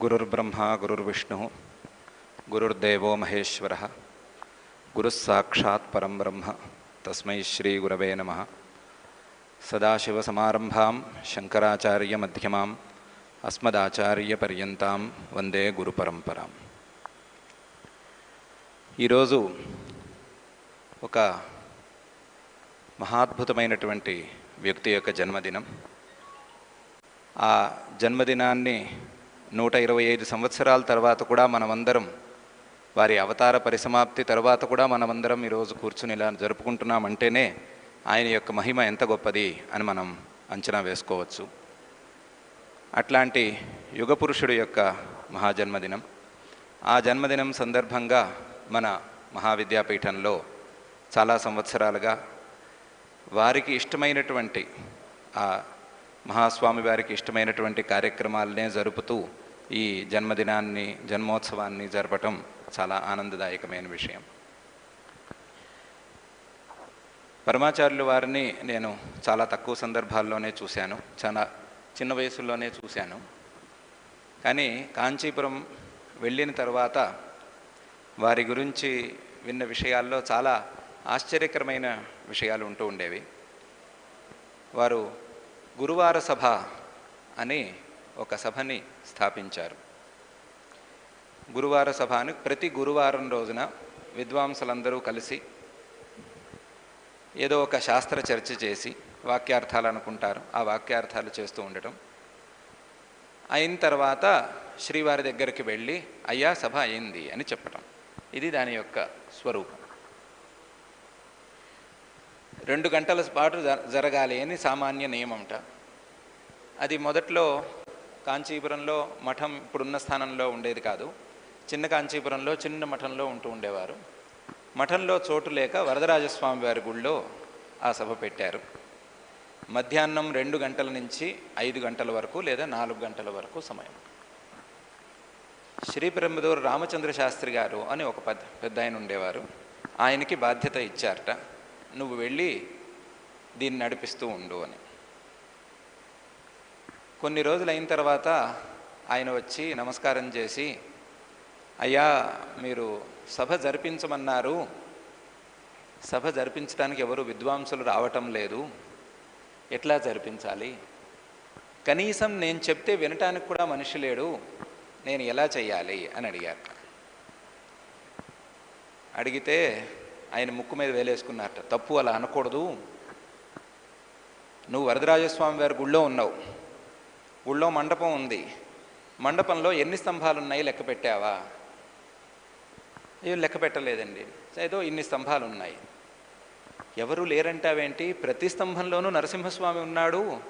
గురుర్బ్రహ్మ గురుర్విష్ణు గురుర్దేవో మహేశ్వర గురుస్సాక్షాత్ పరం బ్రహ్మ తస్మై శ్రీ గురవే నమ సదాశివసమారంభాం శంకరాచార్యమ్యమాం అస్మదాచార్యపర్యంతాం వందే గురుపరంపరాం ఈరోజు ఒక మహాద్భుతమైనటువంటి వ్యక్తి యొక్క జన్మదినం. ఆ జన్మదినాన్ని నూట ఇరవై ఐదు సంవత్సరాల తర్వాత కూడా మనమందరం వారి అవతార పరిసమాప్తి తర్వాత కూడా మనమందరం ఈరోజు కూర్చుని ఇలా జరుపుకుంటున్నామంటేనే ఆయన యొక్క మహిమ ఎంత గొప్పది అని మనం అంచనా వేసుకోవచ్చు. అట్లాంటి యుగపురుషుడు యొక్క మహాజన్మదినం. ఆ జన్మదినం సందర్భంగా మన మహావిద్యాపీఠంలో చాలా సంవత్సరాలుగా వారికి ఇష్టమైనటువంటి ఆ మహాస్వామి వారికి ఇష్టమైనటువంటి కార్యక్రమాలనే జరుపుతూ ఈ జన్మదినాన్ని జన్మోత్సవాన్ని జరపటం చాలా ఆనందదాయకమైన విషయం. పరమాచార్యులు వారిని నేను చాలా తక్కువ సందర్భాల్లోనే చూశాను. చాలా చిన్న వయసులోనే చూశాను. కానీ కాంచీపురం వెళ్ళిన తర్వాత వారి గురించి విన్న విషయాల్లో చాలా ఆశ్చర్యకరమైన విషయాలు ఉంటూ ఉండేవి. వారు గురువార సభ అని ఒక సభని స్థాపించారు. గురువార సభను ప్రతి గురువారం రోజున విద్వాంసులందరూ కలిసి ఏదో ఒక శాస్త్ర చర్చ చేసి వాక్యార్థాలు అనుకుంటారు. ఆ వాక్యార్థాలు చేస్తూ ఉండటం. అయిన తర్వాత శ్రీవారి దగ్గరికి వెళ్ళి అయ్యా సభ అయింది అని చెప్పటం. ఇది దాని యొక్క స్వరూపం. రెండు గంటల పాటు జ- జరగాలి అని సామాన్య నియమంట. అది మొదట్లో కాంచీపురంలో మఠం ఇప్పుడున్న స్థానంలో ఉండేది కాదు. చిన్న కాంచీపురంలో చిన్న మఠంలో ఉంటూ ఉండేవారు. మఠంలో చోటు లేక వరదరాజస్వామి వారి గుళ్ళో ఆ సభ పెట్టారు. మధ్యాహ్నం రెండు గంటల నుంచి ఐదు గంటల వరకు లేదా నాలుగు గంటల వరకు సమయం. శ్రీ పెరంబదూరు రామచంద్ర శాస్త్రి గారు అని ఒక పెద్ద పెద్ద ఆయన ఉండేవారు. ఆయనకి బాధ్యత ఇచ్చారట నువ్వు వెళ్ళి దీన్ని నడిపిస్తూ ఉండు అని. కొన్ని రోజులు అయిన తర్వాత ఆయన వచ్చి నమస్కారం చేసి అయ్యా మీరు సభ జరిపించమన్నారు. సభ జరిపించడానికి ఎవరు విద్వాంసులు రావటం లేదు. ఎట్లా జరిపించాలి? కనీసం నేను చెప్తే వినటానికి కూడా మనిషి లేడు. నేను ఎలా చేయాలి అని అడిగారు. అడిగితే ఆయన ముక్కు మీద వేలేసుకున్నారట. తప్పు అలా అనకూడదు. నువ్వు వరదరాజస్వామి వారి గుళ్ళో ఉన్నావు. ఊళ్ళో మండపం ఉంది. మండపంలో ఎన్ని స్తంభాలు ఉన్నాయి లెక్క పెట్టావా? అయ్యో లెక్క పెట్టలేదండి. ఏదో ఇన్ని స్తంభాలు ఉన్నాయి ఎవరు లేరంటావేంటి? ప్రతి స్తంభంలోనూ నరసింహస్వామి ఉన్నాడు.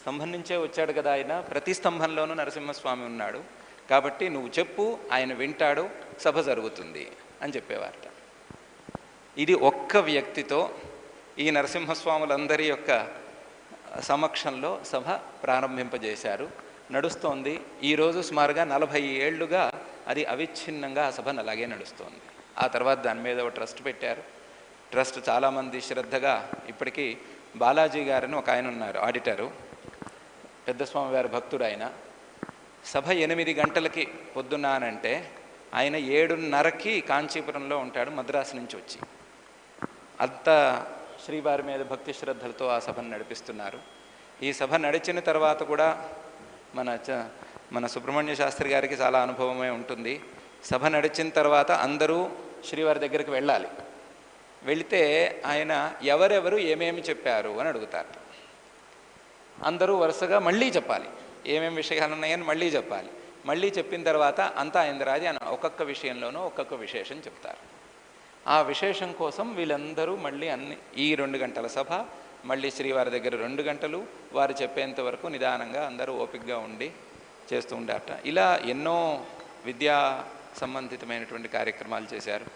స్తంభం నుంచే వచ్చాడు కదా ఆయన. ప్రతి స్తంభంలోనూ నరసింహస్వామి ఉన్నాడు. కాబట్టి నువ్వు చెప్పు ఆయన వింటాడు సభ జరుగుతుంది అని చెప్పేవారట. ఇది ఒక్క వ్యక్తితో ఈ నరసింహస్వాములందరి యొక్క సమక్షంలో సభ ప్రారంభింపజేశారు. నడుస్తోంది. ఈరోజు సుమారుగా నలభై ఏళ్ళుగా అది అవిచ్ఛిన్నంగా ఆ సభ అలాగే నడుస్తోంది. ఆ తర్వాత దాని మీద ఒక ట్రస్ట్ పెట్టారు. ట్రస్ట్ చాలామంది శ్రద్ధగా ఇప్పటికీ బాలాజీ గారని ఒక ఆయన ఉన్నారు ఆడిటరు. పెద్ద స్వామివారి భక్తుడు ఆయన సభ ఎనిమిది గంటలకి పొద్దున్నానంటే ఆయన ఏడున్నరకి కాంచీపురంలో ఉంటాడు మద్రాసు నుంచి వచ్చి. అంత శ్రీవారి మీద భక్తి శ్రద్ధలతో ఆ సభను నడిపిస్తున్నారు. ఈ సభ నడిచిన తర్వాత కూడా మన చ మన సుబ్రహ్మణ్య శాస్త్రి గారికి చాలా అనుభవమే ఉంటుంది. సభ నడిచిన తర్వాత అందరూ శ్రీవారి దగ్గరికి వెళ్ళాలి. వెళితే ఆయన ఎవరెవరు ఏమేమి చెప్పారు అని అడుగుతారు. అందరూ వరుసగా మళ్ళీ చెప్పాలి. ఏమేమి విషయాలు ఉన్నాయని మళ్ళీ చెప్పాలి. మళ్ళీ చెప్పిన తర్వాత అంతా అయిందిరాది అని ఒక్కొక్క విషయంలోనూ ఒక్కొక్క విశేషం చెప్తారు. ఆ విశేషం కోసం వీళ్ళందరూ మళ్ళీ అన్ని ఈ రెండు గంటల సభ మళ్ళీ శ్రీవారి దగ్గర రెండు గంటలు వారు చెప్పేంత వరకు నిదానంగా అందరూ ఓపికగా ఉండి చేస్తూ ఉండారట. ఇలా ఎన్నో విద్యా సంబంధితమైనటువంటి కార్యక్రమాలు చేశారు.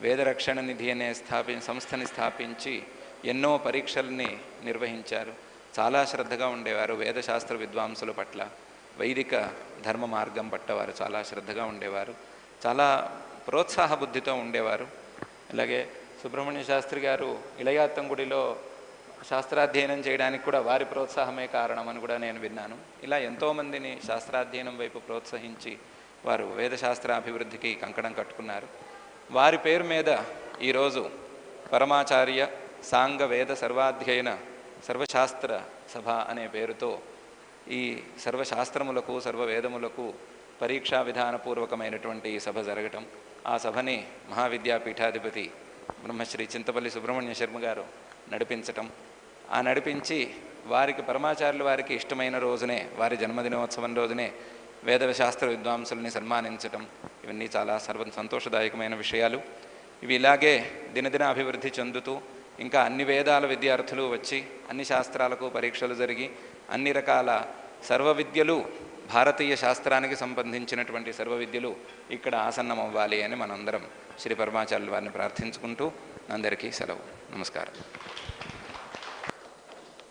వేదరక్షణ నిధి అనే స్థాపి సంస్థని స్థాపించి ఎన్నో పరీక్షల్ని నిర్వహించారు. చాలా శ్రద్ధగా ఉండేవారు వేదశాస్త్ర విద్వాంసుల పట్ల. వైదిక ధర్మ మార్గం పట్ల వారు చాలా శ్రద్ధగా ఉండేవారు. చాలా ప్రోత్సాహ బుద్ధితో ఉండేవారు. అలాగే సుబ్రహ్మణ్య శాస్త్రి గారు ఇళయాత్తం గుడిలో శాస్త్రాధ్యయనం చేయడానికి కూడా వారి ప్రోత్సాహమే కారణం అని కూడా నేను విన్నాను. ఇలా ఎంతోమందిని శాస్త్రాధ్యయనం వైపు ప్రోత్సహించి వారు వేదశాస్త్ర అభివృద్ధికి కంకణం కట్టుకున్నారు. వారి పేరు మీద ఈరోజు పరమాచార్య సాంగ వేద సర్వాధ్యయన సర్వశాస్త్ర సభ అనే పేరుతో ఈ సర్వశాస్త్రములకు సర్వవేదములకు పరీక్షా విధానపూర్వకమైనటువంటి ఈ సభ జరగటం ఆ సభని మహావిద్యాపీఠాధిపతి బ్రహ్మశ్రీ చింతపల్లి సుబ్రహ్మణ్య శర్మ గారు నడిపించటం. ఆ నడిపించి వారికి పరమాచార్యులు వారికి ఇష్టమైన రోజునే వారి జన్మదినోత్సవం రోజునే వేద శాస్త్ర విద్వాంసుల్ని సన్మానించటం. ఇవన్నీ చాలా సర్వ సంతోషదాయకమైన విషయాలు. ఇవి ఇలాగే దినదిన అభివృద్ధి చెందుతూ ఇంకా అన్ని వేదాల విద్యార్థులు వచ్చి అన్ని శాస్త్రాలకు పరీక్షలు జరిగి అన్ని రకాల సర్వ విద్యలు భారతీయ శాస్త్రానికి సంబంధించినటువంటి సర్వ విద్యలు ఇక్కడ ఆసన్నం అవ్వాలి అని మనందరం శ్రీ పరమాచార్యుల వారిని ప్రార్థించుకుంటూ అందరికీ సెలవు. నమస్కారం.